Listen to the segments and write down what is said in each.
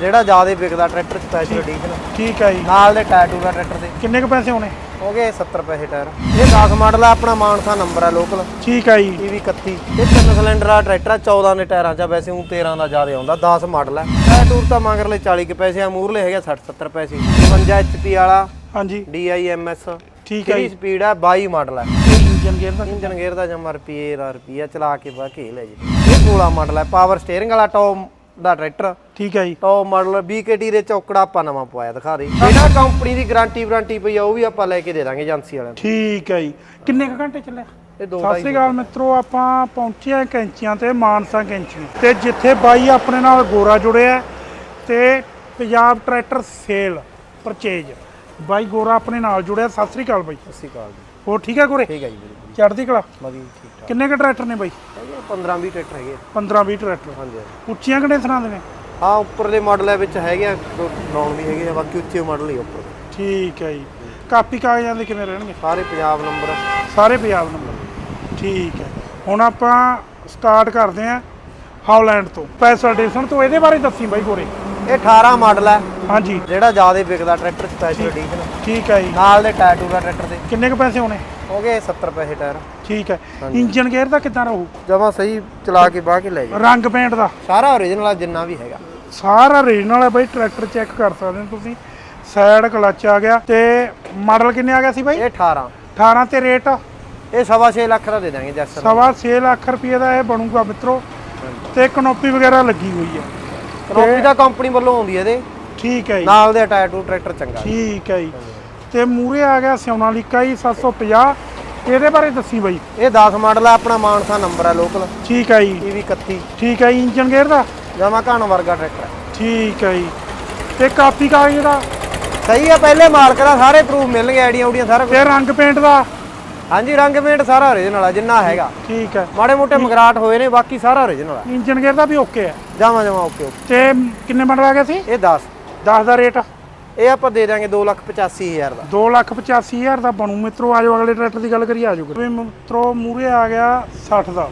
ਜਿਹੜਾ ਜ਼ਿਆਦਾ ਵਿਕਦਾ ਟਰੈਕਟਰ ਸਪੈਸ਼ਲ ਐਡੀਸ਼ਨ ਠੀਕ ਹੈ ਜੀ। ਨਾਲ ਦੇ ਟੈਟੂ ਦਾ ਟਰੈਕਟਰ ਦੇ। ਕਿੰਨੇ ਕੁ ਪੈਸੇ ਹੋਣੇ? ਹੋ ਗਏ 70 ਪੈਸੇ ਟਾਇਰ ਇਹ 10 ਮਾਡਲ ਆ ਆਪਣਾ ਮਾਨਸਾ ਨੰਬਰ ਆ ਲੋਕਲ ਠੀਕ ਹੈ ਜੀ। ਵੀ 31 ਇਹ ਤਿੰਨ ਸਿਲੰਡਰ ਆ ਟਰੈਕਟਰ ਆ 14 ਦੇ ਟਾਇਰਾਂ 'ਚ ਆ, ਵੈਸੇ ਉਹ 13 ਦਾ ਜ਼ਿਆਦਾ ਆਉਂਦਾ 10 ਮਾਡਲ ਆ। ਟੈਟੂਰ ਤਾਂ ਮੰਗਰਲੇ 40 ਕੇ ਪੈਸੇ ਆ ਮੂਰਲੇ ਹੈਗੇ 60 70 ਪੈਸੇ। 55 HP ਵਾਲਾ ਹਾਂਜੀ। DIMS ਠੀਕ ਹੈ 3 ਜੀ ਸਪੀਡ ਆ 22 ਮਾਡਲ ਆ। ਇੰਜਨ ਗੇਅਰ ਦਾ। ਇੰਜਨ ਗੇਅਰ ਦਾ ਜਮਾ ਰੁਪਏ ਦਾ ਰੁਪਿਆ ਚਲਾ ਕੇ ਬਾ ਕੇ ਲੈ ਜੀ। ਇਹ 16 ਮਾਡਲ ਹੈ ਪਾਵਰ ਸਟੀਅਰਿੰਗ ਵਾਲਾ ਟੌਪ ਦਾ ਟਰੈਕਟਰ। ਠੀਕ ਹੈ ਜੀ। ਟੌਪ ਮਾਡਲ BKT ਦੇ ਚੌਕੜਾ ਆਪਾਂ ਨਵਾਂ ਪਵਾਇਆ ਦਿਖਾ ਦੇ। ਜਿਹੜਾ ਕੰਪਨੀ ਦੀ ਗਾਰੰਟੀ ਵਾਰੰਟੀ ਪਈ ਆ ਉਹ ਵੀ ਆਪਾਂ ਲੈ ਕੇ ਦੇ ਦਾਂਗੇ ਏਜੰਸੀ ਵਾਲਿਆਂ ਨੂੰ ਠੀਕ ਹੈ ਜੀ। ਕਿੰਨੇ ਕੁ ਘੰਟੇ ਚੱਲਿਆ? ਇਹ ਦੋ ਸਤਿ ਸ੍ਰੀ ਅਕਾਲ ਮਿੱਤਰੋ ਆਪਾਂ ਪਹੁੰਚੇ ਆ ਕੈਂਚੀਆਂ ਤੇ ਮਾਨਸਾ ਕੈਂਚੀਆਂ। ਤੇ ਜਿੱਥੇ ਬਾਈ ਆਪਣੇ ਨਾਲ ਗੋਰਾ ਜੁੜਿਆ ਤੇ ਪੰਜਾਬ ਟਰੈਕਟਰ ਸੇਲ ਪਰਚੇਜ। ਬਾਈ ਗੋਰਾ ਆਪਣੇ ਨਾਲ ਜੁੜਿਆ ਸਤਿ ਸ੍ਰੀ ਅਕਾਲ ਬਾਈ। ਸਤਿ ਸ਼੍ਰੀ ਅਕਾਲ ਜੀ। ਹੋਰ ਠੀਕ ਹੈ ਗੋਰੇ? ਠੀਕ ਹੈ ਜੀ ਚੜ੍ਹਦੀ ਕਲਾ? ਵਧੀਆ ਕਿੰਨੇ ਕੁ ਟਰੈਕਟਰ ਨੇ ਬਾਈ? ਹੈਗੇ 15 20 ਟਰੈਕਟਰ ਹੈਗੇ ਆ। 15 20 ਟਰੈਕਟਰ। ਹਾਂਜੀ ਹਾਂਜੀ। ਉੱਚੀਆਂ ਕੰਡੀਸ਼ਨਾਂ ਦੇ ਨੇ? ਹਾਂ ਉੱਪਰਲੇ ਮਾਡਲ ਵਿੱਚ ਹੈਗੇ ਆ ਨੌਨ ਵੀ ਹੈਗੇ ਆ ਬਾਕੀ ਉੱਚੇ ਮਾਡਲ ਹੀ ਆ ਉੱਪਰ। ਦੇ। ਠੀਕ ਹੈ ਜੀ। ਕਾਪੀ ਕਾਗਜ਼ਾਂ ਦੇ ਕਿਵੇਂ ਰਹਿਣਗੇ? ਸਾਰੇ ਪੰਜਾਬ ਨੰਬਰ ਸਾਰੇ ਪੰਜਾਬ ਨੰਬਰ ਠੀਕ ਹੈ ਹੁਣ ਆਪਾਂ ਸਟਾਰਟ ਕਰਦੇ ਆਂ ਹਾਲੈਂਡ ਤੋਂ ਸਪੈਸ਼ਲ ਐਡੀਸ਼ਨ ਤੋਂ। ਇਹਦੇ ਬਾਰੇ ਦੱਸੀ ਬਾਈ ਗੋਰੇ। ਇਹ 18 ਮਾਡਲ ਹੈ ਹਾਂਜੀ। ਜਿਹੜਾ ਜ਼ਿਆਦਾ ਵਿਕਦਾ ਟਰੈਕਟਰ ਸਪੈਸ਼ਲ ਐਡੀਸ਼ਨ ਠੀਕ ਹੈ ਜੀ। ਨਾਲ ਦੇ ਟੈਟੂ ਦਾ ਟਰੈਕਟਰ ਦੇ। ਕਿੰਨੇ ਕੁ ਪੈਸੇ ਹੋਣੇ? ਹੋ ਗਏ 70 ਪੈਸੇ ਟਾਇਰ। ਠੀਕ ਹੈ। ਇੰਜਨ ਗੇਅਰ ਦਾ ਕਿੱਦਾਂ ਰਹੂ? ਜਮਾ ਸਹੀ ਚਲਾ ਕੇ ਬਾਹ ਕੇ ਲੈ ਜਾ ਰੰਗ ਪੇਂਟ ਦਾ? ਸਾਰਾ ਓਰੀਜਨਲ ਆ ਜਿੰਨਾ ਵੀ ਹੈਗਾ। ਸਾਰਾ ਰੀਜਨਲ ਹੈ ਬਾਈ ਟਰੈਕਟਰ ਚੈੱਕ ਕਰ ਸਕਦੇ ਹੋ ਤੁਸੀਂ। ਸਾਈਡ ਕਲਚ ਆ ਗਿਆ ਤੇ ਮਾਡਲ ਕਿੰਨੇ ਆ ਗਿਆ ਸੀ ਬਾਈ? ਇਹ 18 18 ਤੇ ਰੇਟ ਇਹ ਸਵਾ ਛੇ ਲੱਖ ਦਾ ਦੇ ਦਾਂਗੇ ਜੈਸਰ ਸਵਾ 6 ਲੱਖ ਰੁਪਏ ਦਾ ਇਹ ਬਣੂਗਾ ਮਿੱਤਰੋ। ਤੇ ਕਨੋਪੀ ਵਗੈਰਾ ਲੱਗੀ ਹੋਈ ਹੈ ਰੋਪੀ ਦਾ ਕੰਪਨੀ ਵੱਲੋਂ ਆਉਂਦੀ ਹੈ ਇਹਦੇ। ਠੀਕ ਹੈ ਜੀ। ਨਾਲ ਦੇ ਟੈਟੂ ਟਰੈਕਟਰ ਚੰਗਾ। ਠੀਕ ਹੈ ਜੀ। ਤੇ ਮੂਰੇ ਆ ਗਿਆ ਸੋਨਾਲੀਕਾ ਜੀ 750 ਇਹਦੇ ਬਾਰੇ ਦੱਸੀ ਬਾਈ। ਇਹ 10 ਮਾਡਲ ਆ ਆਪਣਾ ਮਾਨਸਾ ਨੰਬਰ ਆ ਲੋਕਲ। ਠੀਕ ਹੈ ਜੀ। 31 ਠੀਕ ਹੈ ਜੀ ਇੰਜਨ ਗੇਅਰ ਦਾ? ਜਮਾ ਘਣ ਵਰਗਾ ਟਰੈਕਟਰ ਹੈ ਠੀਕ ਹੈ ਜੀ। ਤੇ ਕਾਪੀ ਕਾਗਜ਼ ਦਾ? ਸਹੀ ਆ ਪਹਿਲੇ ਮਾਲਕ ਦਾ ਸਾਰੇ ਪ੍ਰੂਫ ਮਿਲਣਗੇ ਆਈਡੀਆਂ ਉਡੀਆਂ ਸਾਰਾ ਕੁਝ ਤੇ ਰੰਗ ਪੇਂਟ ਦਾ? ਹਾਂਜੀ ਰੰਗ ਪੇਂਟ ਸਾਰਾ ਓਰੀਜਨਲ ਆ ਜਿੰਨਾ ਹੈਗਾ। ਠੀਕ ਹੈ ਮਾੜੇ ਮੋਟੇ ਮਗਰਾਟ ਹੋਏ ਨੇ ਬਾਕੀ ਸਾਰਾ ਓਰੀਜਨਲ ਆ। ਇੰਜਨ ਗੇਅਰ ਦਾ ਵੀ ਓਕੇ ਹੈ ਜਾਵਾਂ ਜਾਵਾਂ ਓਕੇ ਓਕੇ। ਤੇ ਕਿੰਨੇ ਮਾਡਲ ਆ ਗਿਆ ਸੀ? ਇਹ 10 10 ਦਾ ਰੇਟ? ਇਹ ਆਪਾਂ ਦੇ ਦਾਂਗੇ 285000 ਦਾ। 285000 ਦਾ ਬਣੂ। ਮਿੱਤਰੋ ਆਜੋ ਅਗਲੇ ਟਰੈਕਟਰ ਦੀ ਗੱਲ ਕਰੀਏ ਆਜੋ ਵੀ ਮਿੱਤਰੋ ਮੂਰੇ ਆ ਗਿਆ 60 ਦਾ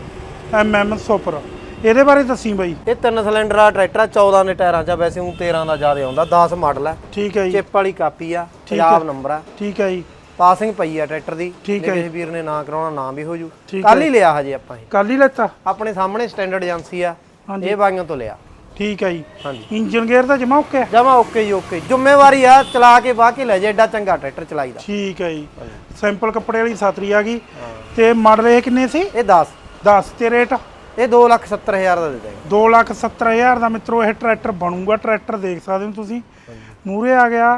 ਐਮਐਮ ਸੁਪਰ। ਇਹਦੇ ਬਾਰੇ ਦੱਸੀ ਬਾਈ। ਇਹ ਤਿੰਨ ਸਿਲੰਡਰ ਆ ਟਰੈਕਟਰ ਆ 14 ਦੇ ਟਾਇਰਾਂ 'ਚ ਵੈਸੇ ਉਹ 13 ਦਾ ਜ਼ਿਆਦਾ ਆਉਂਦਾ 10 ਮਾਡਲ ਆ। ਠੀਕ ਹੈ ਜੀ। ਚਿੱਪ ਵਾਲੀ ਕਾਪੀ ਆ ਪੰਜਾਬ ਨੰਬਰ ਆ। ਠੀਕ ਹੈ ਜੀ। ਪਾਸਿੰਗ ਪਈ ਆ ਟਰੈਕਟਰ ਦੀ। ਠੀਕ ਜੇ ਹੈ ਕਿਸੇ ਵੀਰ ਨੇ ਨਾ ਕਰਾਉਣਾ ਨਾ ਵੀ ਹੋ ਜੂ ਕੱਲ ਹੀ ਲਿਆ ਹਜੇ ਆਪਾਂ ਇਹ। ਕੱਲ ਹੀ ਲੈਤਾ। ਆਪਣੇ ਸਾਹਮਣੇ ਸਟੈਂਡਰਡ ਏਜੰਸੀ ਆ। ਇਹ ਬਾਈਆਂ ਤੋਂ ਲਿਆ। ਠੀਕ ਹੈ ਜੀ। ਹਾਂਜੀ। ਇੰਜਨ ਗੇਅਰ ਦਾ ਜਮਾ ਓਕੇ ਹੈ ਜਮਾ ਓਕੇ ਜੀ ਓਕੇ। ਜ਼ਿੰਮੇਵਾਰੀ ਆ ਚਲਾ ਕੇ ਬਾਹ ਕੇ ਲੈ ਜਾ ਐਡਾ ਚੰਗਾ ਟਰੈਕਟਰ ਚਲਾਈਦਾ। ਠੀਕ ਹੈ ਜੀ। ਸਿੰਪਲ ਕੱਪੜੇ ਵਾਲੀ ਸਾਤਰੀ ਆ ਗਈ। ਤੇ ਮਾਡਲ ਇਹ ਕਿੰਨੇ ਸੀ? ਇਹ 10 10 ਤੇ ਰੇਟ? ਇਹ 270000 ਦਾ ਦੇ ਦਾਂਗੇ। 270000 ਦਾ ਮਿੱਤਰੋ ਇਹ ਟਰੈਕਟਰ ਬਣੂਗਾ। ਟਰੈਕਟਰ ਦੇਖ ਸਕਦੇ ਹੋ ਤੁਸੀਂ। ਮੂਰੇ ਆ ਗਿਆ।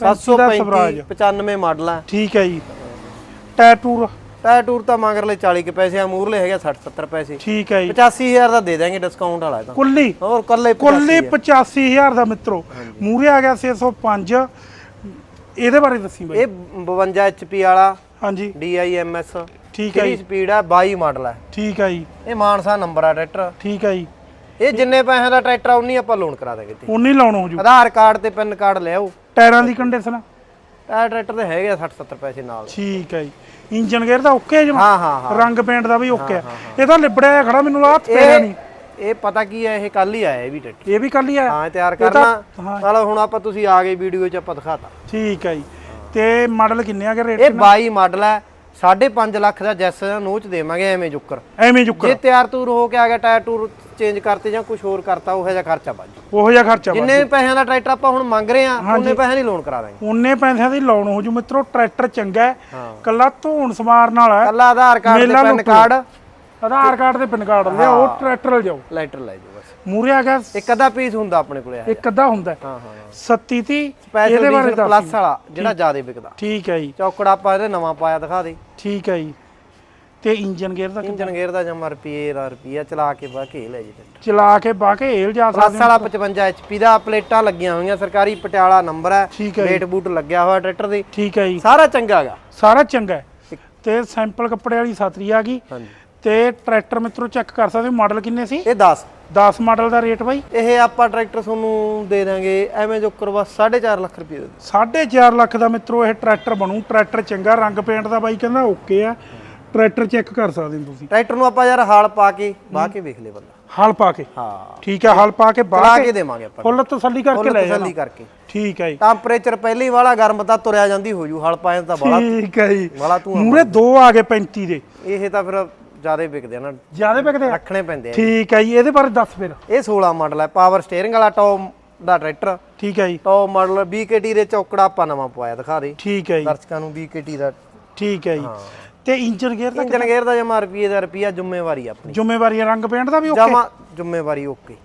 700 ਦਾ 735 ਸਵਰਾਜ। 95 ਮਾਡਲ ਆ। ਠੀਕ ਹੈ ਜੀ। ਟੈਟੂਰ ਟਾਇਰ ਟੂਰ ਤਾਂ ਮੰਗਰਲੇ 40 ਕੇ ਪੈਸੇ ਆ ਮੂਰਲੇ ਹੈਗੇ 60 70 ਪੈਸੇ। ਠੀਕ ਹੈ ਜੀ। 85000 ਦਾ ਦੇ ਦਾਂਗੇ ਡਿਸਕਾਊਂਟ ਵਾਲਾ ਤਾਂ ਕੁੱਲੀ? ਹੋਰ ਕੱਲੇ ਕੁੱਲੀ 85000 ਦਾ ਮਿੱਤਰੋ। ਮੂਰੇ ਆ ਗਿਆ 605 ਇਹਦੇ ਬਾਰੇ ਦੱਸੀ ਬਾਈ। ਇਹ 52 HP ਵਾਲਾ ਹਾਂਜੀ। DIMS ਠੀਕ ਹੈ 3 ਜੀ। ਸਪੀਡ ਆ? 22 ਮਾਡਲ ਆ। ਠੀਕ ਹੈ ਜੀ। ਇਹ ਮਾਨਸਾ ਨੰਬਰ ਆ ਟਰੈਕਟਰ। ਠੀਕ ਹੈ ਜੀ। ਇਹ ਜਿੰਨੇ ਪੈਸਿਆਂ ਦਾ ਟਰੈਕਟਰ ਆ ਉਨੀ ਆਪਾਂ ਲੋਨ ਕਰਾ ਦਾਂਗੇ ਤੇ ਉਨੀ ਲਾਉਣ ਹੋ ਜੂ। ਆਧਾਰ ਕਾਰਡ ਤੇ ਪੈਨ ਕਾਰਡ ਲਿਆਓ ਟਾਇਰਾਂ ਦੀ ਕੰਡੀਸ਼ਨ ਟਾਇਰ ਟਰੈਕਟਰ ਦੇ ਹੈਗੇ ਆ 60 70 ਪੈਸੇ ਨਾਲ। ਠੀਕ ਹੈ ਜੀ। ਇੰਜਨ ਗੇਅਰ ਦਾ ਓਕੇ ਜਮਾ ਹਾਂ ਹਾਂ ਹਾਂ। ਰੰਗ ਪੇਂਟ ਦਾ ਵੀ ਓਕੇ ਹੈ ਇਹ ਤਾਂ ਲਿਬੜਿਆ ਖੜਾ ਮੈਨੂੰ ਹੱਥ ਪੈਣਾ ਨਹੀਂ ਇਹ ਇਹ ਪਤਾ ਕੀ ਹੈ ਇਹ ਕੱਲ ਹੀ ਆਇਆ ਇਹ ਵੀ ਟਰੈਕਟਰ। ਇਹ ਵੀ ਕੱਲ ਹੀ ਆਇਆ। ਹਾਂ ਤਿਆਰ ਇਹ ਤਾਂ- ਕਰਨਾ। ਹਾਂ। ਚਲੋ ਹੁਣ ਆਪਾਂ ਤੁਸੀਂ ਆ ਗਏ ਵੀਡੀਓ 'ਚ ਆਪਾਂ ਦਿਖਾਤਾ। ਠੀਕ ਹੈ ਜੀ। ਤੇ ਮਾਡਲ ਕਿੰਨੇ ਆ ਗਏ ਰੇਟ ਇਹ 22 ਮਾਡਲ ਹੈ 5.5 ਲੱਖ ਦਾ ਜੈਸ ਨੋਚ ਦੇਵਾਂਗੇ ਐਵੇਂ ਜੁੱਕਰ। ਐਵੇਂ ਜੁੱਕਰ। ਜੇ ਤਿਆਰ ਤੂਰ ਹੋ ਕੇ ਆ ਗਿਆ ਟਾਇਰ ਟੂਰ ਚੇਂਜ ਕਰਤੇ ਜਾਂ ਕੁਝ ਹੋਰ ਕਰਤਾ ਉਹ ਜਿਹਾ ਖਰਚਾ ਬਾਜੂ ਉਹੋ ਜਿਹਾ ਖਰਚਾ ਵਾ ਜਿੰਨੇ ਪੈਸਿਆਂ ਦਾ ਟਰੈਕਟਰ ਆਪਾਂ ਹੁਣ ਮੰਗ ਰਹੇ ਆ ਉਹਨੇ ਪੈਸਿਆਂ ਦੀ ਲੋਨ ਕਰਾ ਦਾਂਗੇ। ਉਨੇ ਪੈਸਿਆਂ ਦੀ ਲਾਉਣ ਹੋ ਜੂ ਮਿੱਤਰੋ ਟਰੈਕਟਰ ਚੰਗਾ ਹੈ। ਹਾਂ। ਕੱਲਾ ਧੋਣ ਸਮਾਰਨ ਵਾਲਾ ਹੈ। ਕੱਲਾ ਆਧਾਰ ਕਾਰਡ ਤੇ ਮੇਲਾ ਪੈਨ ਲੁੱਟ ਕਾਰਡ। ਆਧਾਰ ਕਾਰਡ ਤੇ ਪਿਨ ਕਾਰਡ ਲਿਆ ਉਹ ਟਰੈਕਟਰ ਲਿਜਾਓ ਲੈਟਰ ਲੈ ਜਾਓ ਬਸ। ਮੂਰੇ ਆ ਗਿਆ ਇੱਕ ਅੱਧਾ ਪੀਸ ਹੁੰਦਾ ਆਪਣੇ ਕੋਲੇ ਆ ਇੱਕ ਅੱਧਾ ਹੁੰਦਾ ਹੈ। ਹਾਂ ਹਾਂ 37 ਤੀ ਸਪੈਸ਼ਲ ਇਹਦੇ ਬਾਰੇ ਪਲੱਸ ਵਾਲਾ ਜਿਹੜਾ ਜ਼ਿਆਦਾ ਵਿਕਦਾ। ਠੀਕ ਹੈ ਜੀ। ਚੌਕੜਾ ਆਪਾਂ ਇਹਦੇ ਨਵਾਂ ਪਾਇਆ ਦਿਖਾ ਦੇ। ਠੀਕ ਹੈ ਜੀ। ਤੇ ਇੰਜਨ ਗੇਅਰ ਦਾ ਇੰਜਨ ਗੇਅਰ ਦਾ ਜਮਾ ਰੁਪਏ ਦਾ ਰੁਪਿਆ ਚਲਾ ਕੇ ਬਾ ਕੇ ਲੈ ਜੀ ਚਲਾ ਕੇ ਬਾ ਕੇ ਏਲ ਜਾ ਪਲੱਸ ਸਕਦੇ ਵਾਲਾ 55 HP ਦਾ ਪਲੇਟਾਂ ਲੱਗੀਆਂ ਹੋਈਆਂ ਸਰਕਾਰੀ ਪਟਿਆਲਾ ਨੰਬਰ ਹੈ। ਠੀਕ ਹੈ ਜੀ। ਰੇਟ ਬੂਟ ਲੱਗਿਆ ਹੋਇਆ ਟਰੈਕਟਰ ਦੇ। ਠੀਕ ਹੈ ਜੀ। ਸਾਰਾ ਚੰਗਾ ਹੈਗਾ। ਸਾਰਾ ਚੰਗਾ ਹੈ। ਤੇ ਸੈਂਪਲ ਕੱਪੜੇ ਵਾਲੀ ਸਾਤਰੀ ਆ ਗਈ। ਹਾਂਜੀ। ਤੇ ਟਰੈਕਟਰ ਮਿੱਤਰੋ ਚੈੱਕ ਕਰ ਸਕਦੇ ਹੋ ਮਾਡਲ ਕਿੰਨੇ ਸੀ? ਇਹ 10 10 ਮਾਡਲ ਦਾ ਰੇਟ ਬਾਈ। ਇਹ ਆਪਾਂ ਟਰੈਕਟਰ ਤੁਹਾਨੂੰ ਦੇ ਦਾਂਗੇ ਐਵੇਂ ਜੋ ਕਰਵਾ 4.5 ਲੱਖ ਰੁਪਏ ਦੇ ਦਿਓ। 4.5 ਲੱਖ ਦਾ ਮਿੱਤਰੋ ਇਹ ਟਰੈਕਟਰ ਬਣੂ। ਟਰੈਕਟਰ ਚੰਗਾ ਰੰਗ ਪੇਂਟ ਦਾ ਬਾਈ ਕਹਿੰਦਾ ਓਕੇ ਆ। ਟਰੈਕਟਰ ਚੈੱਕ ਕਰ ਸਕਦੇ ਹੋ ਤੁਸੀਂ। ਟਰੈਕਟਰ ਨੂੰ ਆਪਾਂ ਯਾਰ ਹਾਲ ਪਾ ਕੇ ਬਾਹ ਕੇ ਵੇਖ ਲੈ ਬੰਦਾ। ਹਲ ਪਾ ਕੇ? ਹਾਂ। ਠੀਕ ਹੈ ਹਲ ਪਾ ਕੇ ਬਾਹਰ ਕੇ? ਦੇਵਾਂਗੇ ਆਪਾਂ। ਫੁੱਲ ਤਸੱਲੀ ਕਰਕੇ ਫੁੱਲ ਲੈ ਤਸੱਲੀ ਜਾਣਾ ਕਰਕੇ। ਠੀਕ ਹੈ ਜੀ। ਟੈਂਪਰੇਚਰ ਪਹਿਲੀ ਵਾਲਾ ਗਰਮ ਤਾਂ ਤੁਰਿਆ ਜਾਂਦੀ ਹੋ ਜੂ ਹਲ ਪਾਏ ਤਾਂ ਬੜਾ ਠੀਕ ਹੈ ਜੀ। ਵਾਲਾ ਤੂੰ ਮੂਰੇ ਦੋ ਆ ਗਏ 35 ਦੇ। ਇਹ ਤਾਂ ਫਿਰ ਜ਼ਿਆਦਾ ਵਿਕਦੇ ਆ ਨਾ ਜਿਆਦੇ ਵਿਕਦੇ ਆ? ਰੱਖਣੇ ਪੈਂਦੇ ਆ ਠੀਕ ਹੈ ਜੀ ਇਹਦੇ ਬਾਰੇ ਦੱਸ ਫਿਰ। ਇਹ 16 ਮਾਡਲ ਹੈ ਪਾਵਰ ਸਟੀਅਰਿੰਗ ਵਾਲਾ ਟੌਪ ਦਾ ਟਰੈਕਟਰ। ਠੀਕ ਹੈ ਜੀ। ਟੌਪ ਮਾਡਲ BKT ਦੇ ਚੌਕੜਾ ਆਪਾਂ ਨਵਾਂ ਪਵਾਇਆ ਦਿਖਾ ਦੇ। ਠੀਕ ਹੈ ਜੀ। ਦਰਸ਼ਕਾਂ ਨੂੰ BKT ਦਾ। ਠੀਕ ਹੈ ਜੀ। ਤੇ ਇੰਜਨ ਗੇਅਰ ਦਾ? ਇੰਜਨ ਗੇਅਰ ਦਾ ਜਮਾ ਰੁਪਏ ਦਾ ਰੁਪਿਆ ਜ਼ਿੰਮੇਵਾਰੀ ਆਪਣੀ। ਜ਼ਿੰਮੇਵਾਰੀ ਰੰਗ ਪੇਂਟ ਦਾ ਵੀ ਓਕੇ? ਜਮਾ ਜ਼ਿੰਮੇਵਾਰੀ ਓਕੇ।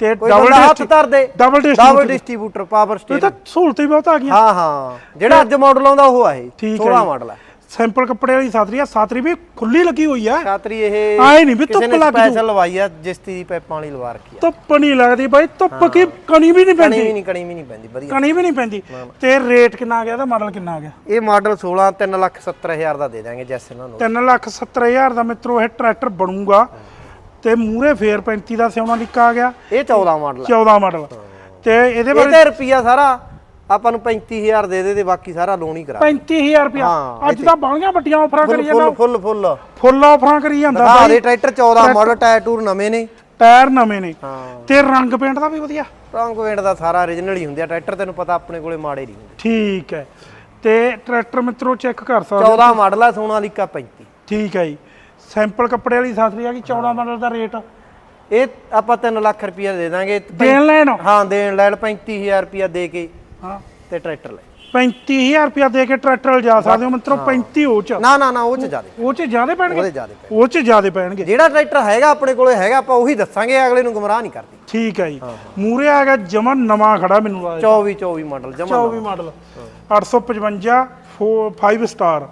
ਤੇ ਡਬਲ ਹੱਥ ਧਰ ਦੇ double double dist distributor power ਇਹ ਸਟੀਅਰਿੰਗ ਤਾਂ ਸਹੂਲਤਾਂ ਬਹੁਤ ਆ ਗਈਆਂ। ਹਾਂ ਹਾਂ। ਜਿਹੜਾ ਅੱਜ ਮਾਡਲ ਆਉਂਦਾ ਉਹ ਆ ਇਹ। ਠੀਕ ਹੈ 16 ਜੀ। ਮਾਡਲ ਹੈ ਸਿੰਪਲ ਕੱਪੜੇ ਵਾਲੀ ਸਾਤਰੀ ਆ ਸਾਤਰੀ ਵੀ ਖੁੱਲੀ ਲੱਗੀ ਹੋਈ ਆ। ਛਾਤਰੀ ਇਹ ਆਏ ਨੀ ਵੀ ਕਿਸੇ ਧੁੱਪ ਨੇ ਲੱਗ ਜੂ। ਸਪੈਸ਼ਲ ਲਵਾਈ ਆ ਜਿਸਤੀ ਦੀ ਪੈਪਾਂ ਵਾਲੀ ਲਵਾ ਰੱਖੀ ਆ। ਧੁੱਪ ਨਹੀਂ ਲੱਗਦੀ ਬਾਈ ਧੁੱਪ ਕੀ ਕਣੀ ਵੀ ਨਹੀਂ ਕਣੀ ਪੈਂਦੀ ਵੀ ਨਹੀਂ ਕਣੀ ਵੀ ਨਹੀਂ ਪੈਂਦੀ ਵਧੀਆ। ਕਣੀ ਵੀ ਨਹੀਂ ਪੈਂਦੀ। ਤੇ ਰੇਟ ਕਿੰਨਾ ਆ ਗਿਆ ਇਹਦਾ ਮਾਡਲ ਕਿੰਨਾ ਆ ਗਿਆ? ਇਹ ਮਾਡਲ 16 3 ਲੱਖ 70 ਹਜ਼ਾਰ ਦਾ ਦੇ ਦਾਂਗੇ ਜੈਸ ਇਹਨਾਂ ਨੂੰ। 3 ਲੱਖ 70 ਹਜ਼ਾਰ ਦਾ ਮਿੱਤਰੋ ਇਹ ਟਰੈਕਟਰ ਬਣੂਗਾ। ਤੇ ਮੂਰੇ ਫੇਰ 35 ਦਾ ਸਿਉਣਾ ਲਿਖਾ ਆ ਗਿਆ। ਇਹ 14 ਮਾਡਲ 14 ਮਾਡਲ। ਤੇ ਇਹਦੇ ਇਹ ਬਾਰੇ ਤੇ ਰੁਪਿਆ ਸਾਰਾ ਆਪਾਂ ਨੂੰ 35000 ਦੇ ਦੇ ਤੇ ਬਾਕੀ ਸਾਰਾ ਲੋਨ ਹੀ ਕਰਾ 35000 ਰੁਪਇਆ। ਹਾਂ, ਅੱਜ ਤਾਂ ਬਾਲੀਆਂ ਵੱਡੀਆਂ ਆਫਰਾਂ ਕਰੀ ਫੁੱਲ ਜਾਂਦਾ। ਫੁੱਲ ਫੁੱਲ। ਫੁੱਲ ਆਫਰਾਂ ਕਰੀ ਜਾਂਦਾ ਦਿਖਾ ਬਾਈ। ਦੇ ਟਰੈਕਟਰ 14 ਮਾਡਲ ਟਾਇਰ ਟੂਰ ਨਵੇਂ ਨੇ। ਟਾਇਰ ਨਵੇਂ ਨੇ। ਹਾਂ। ਤੇ ਰੰਗ ਪੇਂਟ ਦਾ ਵੀ ਵਧੀਆ। ਰੰਗ ਵੇਂਟ ਦਾ ਸਾਰਾ origignal ਹੀ ਹੁੰਦੇ ਆ। ਟਰੈਕਟਰ ਤੈਨੂੰ ਪਤਾ ਆਪਣੇ ਕੋਲੇ ਮਾੜੇ ਨਹੀਂ ਹੁੰਦੇ। ਠੀਕ ਹੈ। ਤੇ ਟਰੈਕਟਰ ਮਿੱਤਰੋ ਚੈੱਕ ਕਰ ਸਕਦੇ ਹੋ। 14 ਮਾਡਲ ਆ ਸੋਨਾਲੀਕਾ 35 ਠੀਕ ਹੈ ਜੀ। ਸੈਂਪਲ ਕੱਪੜੇ ਵਾਲੀ ਸਾਥਰੀ ਆ ਕਿ 14 ਮਾਡਲ ਦਾ ਰੇਟ ਇਹ ਆਪਾਂ 3 ਲੱਖ ਰੁਪਿਆ ਦੇ ਦਾਂਗੇ। ਦੇਣ ਲੈਣ? ਹਾਂ ਦੇਣ ਲੈਣ 35000 ਰੁਪਿਆ ਦੇ ਕੇ। ਹਾਂ। ਤੇ ਟਰੈਕਟਰ ਲੈ। 35000 ਰੁਪਇਆ ਦੇ ਕੇ ਟਰੈਕਟਰ ਲਿਜਾ ਸਕਦੇ ਹੋ ਮਿੱਤਰੋ 35 ਉਹ ਚ। ਨਾ ਨਾ ਨਾ ਉਹ ਚ ਜ਼ਿਆਦੇ। ਉਹ ਚ ਜ਼ਿਆਦੇ ਪੈਣਗੇ? ਉਹਦੇ ਜ਼ਿਆਦੇ ਪੈ ਉਹ ਚ ਜ਼ਿਆਦੇ ਪੈਣਗੇ। ਜਿਹੜਾ ਟਰੈਕਟਰ ਹੈਗਾ ਆਪਣੇ ਕੋਲੇ ਹੈਗਾ ਆਪਾਂ ਉਹੀ ਦੱਸਾਂਗੇ ਅਗਲੇ ਨੂੰ ਗੁੰਮਰਾਹ ਨਹੀਂ ਕਰਦੀ। ਠੀਕ ਹੈ ਜੀ। ਮੂਰੇ ਆ ਗਿਆ ਜਮਨ ਨਵਾਂ ਖੜਾ ਮੈਨੂੰ ਲੱਗਦਾ। 24 24 ਮਾਡਲ ਜਮਾ 24 ਮਾਡਲ। 855 5 ਸਟਾਰ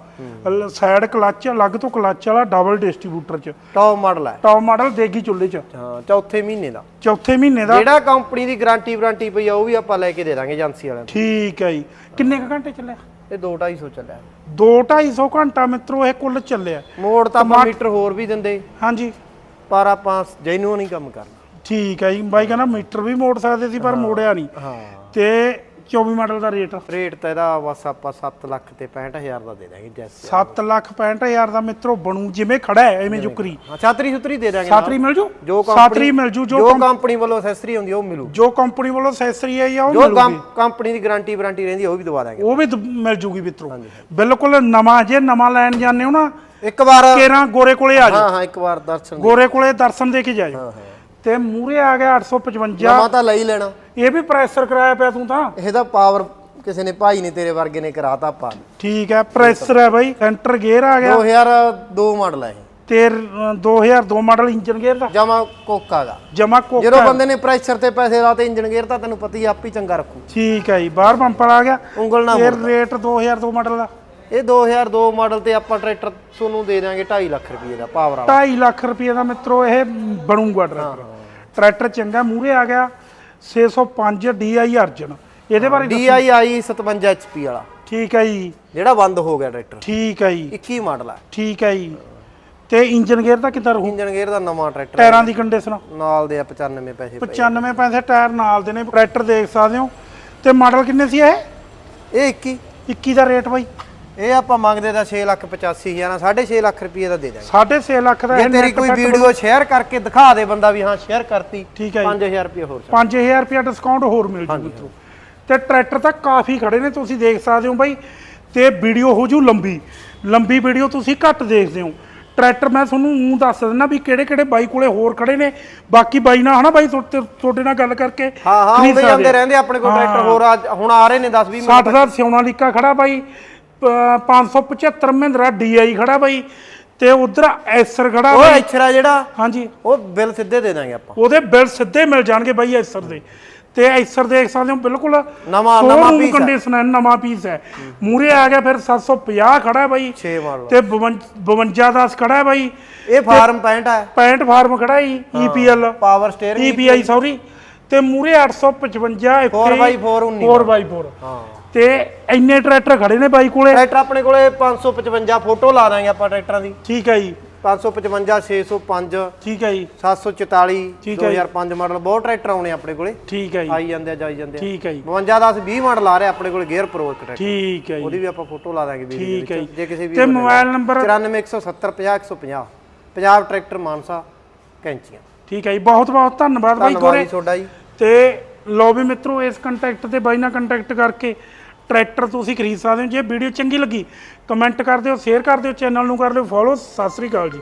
ਸਾਈਡ ਕਲੱਚ ਅਲੱਗ ਤੋਂ ਕਲੱਚ ਵਾਲਾ ਡਬਲ ਡਿਸਟ੍ਰੀਬਿਊਟਰ ਚ। ਟੌਪ ਮਾਡਲ ਹੈ ਟੌਪ ਮਾਡਲ ਦੇਗੀ ਚੁੱਲ੍ਹੇ ਚ। ਹਾਂ ਚੌਥੇ ਮਹੀਨੇ ਦਾ। ਚੌਥੇ ਮਹੀਨੇ ਦਾ। ਜਿਹੜਾ ਕੰਪਨੀ ਦੀ ਗਾਰੰਟੀ ਵਾਰੰਟੀ ਪਈ ਆ ਉਹ ਵੀ ਆਪਾਂ ਲੈ ਕੇ ਦੇ ਦਾਂਗੇ ਏਜੰਸੀ ਵਾਲਿਆਂ ਨੂੰ ਠੀਕ ਹੈ ਜੀ। ਕਿੰਨੇ ਕੁ ਘੰਟੇ ਚੱਲਿਆ? ਇਹ 2-250 ਚੱਲਿਆ। 2-250 ਘੰਟਾ ਮਿੱਤਰੋ ਇਹ ਕੁੱਲ ਚੱਲਿਆ। ਮੋੜ ਤਾਂ ਆਪਾਂ ਮੀਟਰ ਹੋਰ ਵੀ ਦਿੰਦੇ। ਹਾਂਜੀ। ਪਰ ਆਪਾਂ ਜੈਨੂਅਨ ਹੀ ਕੰਮ ਕਰਨਾ। ਠੀਕ ਹੈ ਜੀ। ਬਾਈ ਕਹਿੰਦਾ ਮੀਟਰ ਵੀ ਮੋੜ ਸਕਦੇ ਸੀ ਪਰ ਮੋੜਿਆ ਨਹੀਂ। ਹਾਂ। ਤੇ 24 ਮਾਡਲ ਦਾ ਰੇਟ? ਰੇਟ ਤਾਂ ਇਹਦਾ ਬਸ ਆਪਾਂ 7 ਲੱਖ ਤੇ 65000 ਦਾ ਦੇ ਦਾਂਗੇ ਜੈਸ 7 ਲੱਖ 65000 ਦਾ ਮਿੱਤਰੋ ਬਣੂ ਜਿਵੇਂ ਖੜਾ ਹੈ ਐਵੇਂ ਜੁਕਰੀ। ਹਾਂ ਛਾਤਰੀ ਛੁਤਰੀ ਦੇ ਦਾਂਗੇ। ਸਾਤਰੀ ਮਿਲ ਜੂ? ਜੋ ਸਾਤਰੀ ਮਿਲ ਜੂ ਜੋ ਜੋ ਕੰਪਨੀ ਵੱਲੋਂ ਅਸੈਸਰੀ ਹੁੰਦੀ ਉਹ ਮਿਲੂ। ਜੋ ਕੰਪਨੀ ਵੱਲੋਂ ਅਸੈਸਰੀ ਆਈ ਆ ਉਹ ਜੋ ਮਿਲੂਗੀ? ਕੰਪਨੀ ਦੀ ਗਾਰੰਟੀ ਵਾਰੰਟੀ ਰਹਿੰਦੀ ਉਹ ਵੀ ਦਵਾ ਦਾਂਗੇ। ਉਹ ਵੀ ਮਿਲ ਜੂਗੀ ਮਿੱਤਰੋ। ਬਿਲਕੁਲ ਨਵਾਂ ਜੇ ਨਵਾਂ ਲੈਣ ਜਾਂਦੇ ਹੋ ਨਾ ਇੱਕ ਵਾਰ ਕੇਰਾਂ ਗੋਰੇ ਕੋਲੇ ਆ ਜਾ ਹਾਂ ਹਾਂ ਇੱਕ ਵਾਰ ਦਰਸ਼ਨ ਗੋਰੇ ਕੋਲੇ ਦਰਸ਼ਨ ਦੇ ਕੇ ਜਾਇਓ। ਹਾਂ ਹਾਂ। ਤੇ ਮੂਰੇ ਆ ਗਿਆ 855 ਜਮਾ ਤਾਂ ਲੈ ਹੀ ਲੈਣਾ। ਇਹ ਵੀ ਪ੍ਰੈਸ਼ਰ ਕਰਾਇਆ ਪਿਆ ਤੂੰ ਤਾਂ। ਇਹਦਾ ਪਾਵਰ ਕਿਸੇ ਨੇ ਭਾਈ ਨੇ ਤੇਰੇ ਵਰਗੇ ਨੇ ਕਰਾਤਾ ਆਪਾਂ। ਠੀਕ ਹੈ ਪ੍ਰੈਸ਼ਰ ਹੈ ਬਾਈ ਸੈਂਟਰ ਗੇਅਰ ਆ ਗਿਆ। 2002 ਮਾਡਲ ਹੈ ਇਹ। ਤੇ ਅ, 2002 ਮਾਡਲ ਇੰਜਨ ਗੇਅਰ ਦਾ। ਜਮਾ ਕੋਕਾ ਦਾ। ਜਮਾ ਕੋਕਾ। ਜਦੋਂ ਬੰਦੇ ਨੇ ਪ੍ਰੈਸ਼ਰ ਤੇ ਪੈਸੇ ਲਾਤੇ ਇੰਜਨ ਗੇਅਰ ਤਾਂ ਤੈਨੂੰ ਪਤਾ ਹੀ ਆਪ ਹੀ ਚੰਗਾ ਰੱਖੂ। ਠੀਕ ਹੈ ਜੀ ਬਾਹਰ ਬੰਪਰ ਆ ਗਿਆ। ਉਂਗਲ ਨਾ ਇਹ ਰੇਟ 2002 ਮਾਡਲ ਦਾ ਇਹ 2002 ਮਾਡਲ ਤੇ ਆਪਾਂ ਟਰੈਕਟਰ ਤੁਹਾਨੂੰ ਦੇ ਦਾਂਗੇ 2.5 ਲੱਖ ਰੁਪਏ ਦਾ ਪਾਵਰ ਵਾਲਾ। 2.5 ਲੱਖ ਰੁਪਏ ਦਾ ਮਿੱਤਰੋ ਇਹ ਬਣੂਗਾ ਟਰੈਕਟਰ ਟਰੈਕਟਰ ਚੰਗਾ ਮੂਰੇ ਆ ਗਿਆ। 605 DI ਅਰਜਨ। ਇਹਦੇ ਬਾਰੇ। DII 57 HP ਵਾਲਾ। ਠੀਕ ਹੈ ਜੀ। ਜਿਹੜਾ ਬੰਦ ਹੋ ਗਿਆ ਟਰੈਕਟਰ। ਠੀਕ ਹੈ ਜੀ। 21 ਮਾਡਲ ਹੈ ਠੀਕ ਹੈ ਜੀ। ਤੇ ਇੰਜਨ ਗੇਅਰ ਦਾ ਕਿੱਦਾਂ ਰਹੂ? ਇੰਜਨ ਗੇਅਰ ਦਾ ਨਵਾਂ ਟਰੈਕਟਰ। ਟਾਇਰਾਂ ਦੀ ਕੰਡੀਸ਼ਨ ਨਾਲ ਦੇ ਆ 95 ਪੈਸੇ ਪਏ। 95 ਪੈਸੇ ਟਾਇਰ ਨਾਲ ਦੇ ਨੇ। ਟਰੈਕਟਰ ਦੇਖ ਸਕਦੇ ਹੋ। ਤੇ ਮਾਡਲ ਕਿੰਨੇ ਸੀ ਇਹ? ਇਹ 21 21 ਦਾ ਰੇਟ ਬਾਈ। ਇਹ ਆਪਾਂ ਮੰਗਦੇ ਤਾਂ 6 ਲੱਖ 85 ਹਜ਼ਾਰ 6.5 ਲੱਖ ਰੁਪਏ ਦਾ ਦੇ ਦਾਂਗੇ 6.5 ਲੱਖ ਦਾ ਜੇ ਇਹ ਤੇਰੀ ਕੋਈ ਵੀਡੀਓ ਸ਼ੇਅਰ ਕਰਕੇ ਦਿਖਾ ਦੇ ਬੰਦਾ ਵੀ ਹਾਂ ਸ਼ੇਅਰ ਕਰਤੀ ਠੀਕ ਹੈ ਜੀ। 5000 ਰੁਪਏ ਹੋਰ 5000 ਰੁਪਏ ਡਿਸਕਾਊਂਟ ਹੋਰ ਮਿਲ ਜੂ ਮਿੱਤਰੋ ਤੇ ਟਰੈਕਟਰ ਤਾਂ ਕਾਫੀ ਖੜੇ ਨੇ ਤੁਸੀਂ ਦੇਖ ਸਕਦੇ ਹੋ ਬਾਈ। ਤੇ ਵੀਡੀਓ ਹੋ ਜੂ ਲੰਬੀ। ਲੰਬੀ ਵੀਡੀਓ ਤੁਸੀਂ ਘੱਟ ਦੇਖਦੇ ਹੋ। ਟਰੈਕਟਰ ਮੈਂ ਤੁਹਾਨੂੰ ਉਹ ਦੱਸ ਦਿੰਦਾ ਵੀ ਕਿਹੜੇ ਕਿਹੜੇ ਬਾਈ ਕੋਲੇ ਹੋਰ ਖੜੇ ਨੇ। ਬਾਕੀ ਬਾਈ ਨਾਲ ਹਨਾ ਬਾਈ ਤੁਹਾਡੇ ਨਾਲ ਗੱਲ ਕਰਕੇ ਹਾਂ ਹਾਂ ਸਕਦੇ ਜਾਂਦੇ ਰਹਿੰਦੇ ਆਪਣੇ ਕੋਲ ਟਰੈਕਟਰ ਹੋਰ ਹੁਣ ਆ ਰਹੇ ਨੇ 10 20 60 ਦਾ ਸਿਉਣਾ ਲਿਕਾ ਖੜਾ ਬਾਈ। 575 ਮਹਿੰਦਰਾ ਡੀਆਈ ਖੜਾ ਬਾਈ ਤੇ ਉਧਰ ਐਸਰ ਖੜਾ ਉਹ ਬਾਈ। ਐਚਰਾ ਜਿਹੜਾ? ਹਾਂਜੀ। ਉਹ ਬਿੱਲ ਸਿੱਧੇ ਦੇ ਦਾਂਗੇ ਆਪਾਂ। ਉਹਦੇ ਬਿੱਲ ਸਿੱਧੇ ਮਿਲ ਜਾਣਗੇ ਬਾਈ ਐਸਰ ਦੇ। ਤੇ ਐਸਰ ਦੇਖ ਸਕਦੇ ਹੋ ਬਿਲਕੁਲ ਨਵਾਂ- ਨਵਾਂ ਹੈ। ਕੰਡੀਸ਼ਨ ਹੈ ਨਵਾਂ ਪੀਸ ਹੈ। ਮੂਰੇ ਆ ਗਿਆ ਫਿਰ 750 ਖੜਾ ਹੈ ਬਾਈ 6 ਮਾਡਲ ਤੇ 52 10 ਖੜਾ ਹੈ ਬਾਈ। ਇਹ ਫਾਰਮ ਪੈਂਟ ਹੈ। 65 ਫਾਰਮ ਖੜਾ ਹੈ। EPL power steering EPI sorry ਤੇ ਮੂਰੇ 855 4x4 19 4x4 ਹਾਂ। ਤੇ ਇੰਨੇ ਟਰੈਕਟਰ ਖੜੇ ਨੇ ਬਾਈ ਕੋਲੇ? ਟਰੈਕਟਰ ਆਪਣੇ ਕੋਲੇ 555 ਫੋਟੋ ਲਾ ਦਾਂਗੇ ਆਪਾਂ ਟਰੈਕਟਰਾਂ ਦੀ। ਠੀਕ ਹੈ ਜੀ। 555 605 ਠੀਕ ਹੈ ਜੀ। 744 ਠੀਕ ਹੈ ਜੀ। 2005 ਮਾਡਲ। ਬਹੁਤ ਟਰੈਕਟਰ ਆਉਣੇ ਆਪਣੇ ਕੋਲੇ। ਠੀਕ ਹੈ ਜੀ। ਆਈ ਜਾਂਦੇ ਆ ਜਾਈ ਜਾਂਦੇ ਆ। ਠੀਕ ਹੈ ਜੀ। 52 10 20 ਮਾਡਲ ਆ ਰਿਹਾ ਆਪਣੇ ਕੋਲ ਗੇਅਰ ਪ੍ਰੋ ਇੱਕ ਟਰੈਕਟਰ। ਠੀਕ ਹੈ ਜੀ। ਉਹਦੀ ਵੀ ਆਪਾਂ ਫੋਟੋ ਲਾ ਦਾਂਗੇ ਵੀਡੀਓ ਠੀਕ ਹੈ ਜੀ। ਜੇ ਕਿਸੇ ਵੀ ਤੇ mobile number? 94170 50 150 Punjab tractor Mansa ਕੈਂਚੀਆਂ। ਠੀਕ ਹੈ ਜੀ। ਬਹੁਤ ਬਹੁਤ ਧੰਨਵਾਦ ਬਾਈ ਜੀ ਤੁਹਾਡਾ ਜੀ। ਤੇ ਲੋ ਵੀ ਮਿੱਤਰੋ, ਇਸ ਕੰਟੈਕਟ ਤੇ ਬਾਈ ਨਾਲ ਕੰਟੈਕਟ ਕਰਕੇ ਟਰੈਕਟਰ ਤੁਸੀਂ ਖਰੀਦ ਸਕਦੇ ਹੋ। ਜੇ ਵੀਡੀਓ ਚੰਗੀ ਲੱਗੀ ਕਮੈਂਟ ਕਰ ਦਿਓ ਸ਼ੇਅਰ ਕਰ ਦਿਓ ਚੈਨਲ ਨੂੰ ਕਰ ਲਿਓ ਫੋਲੋ ਸਤਿ ਸ੍ਰੀ ਅਕਾਲ ਜੀ।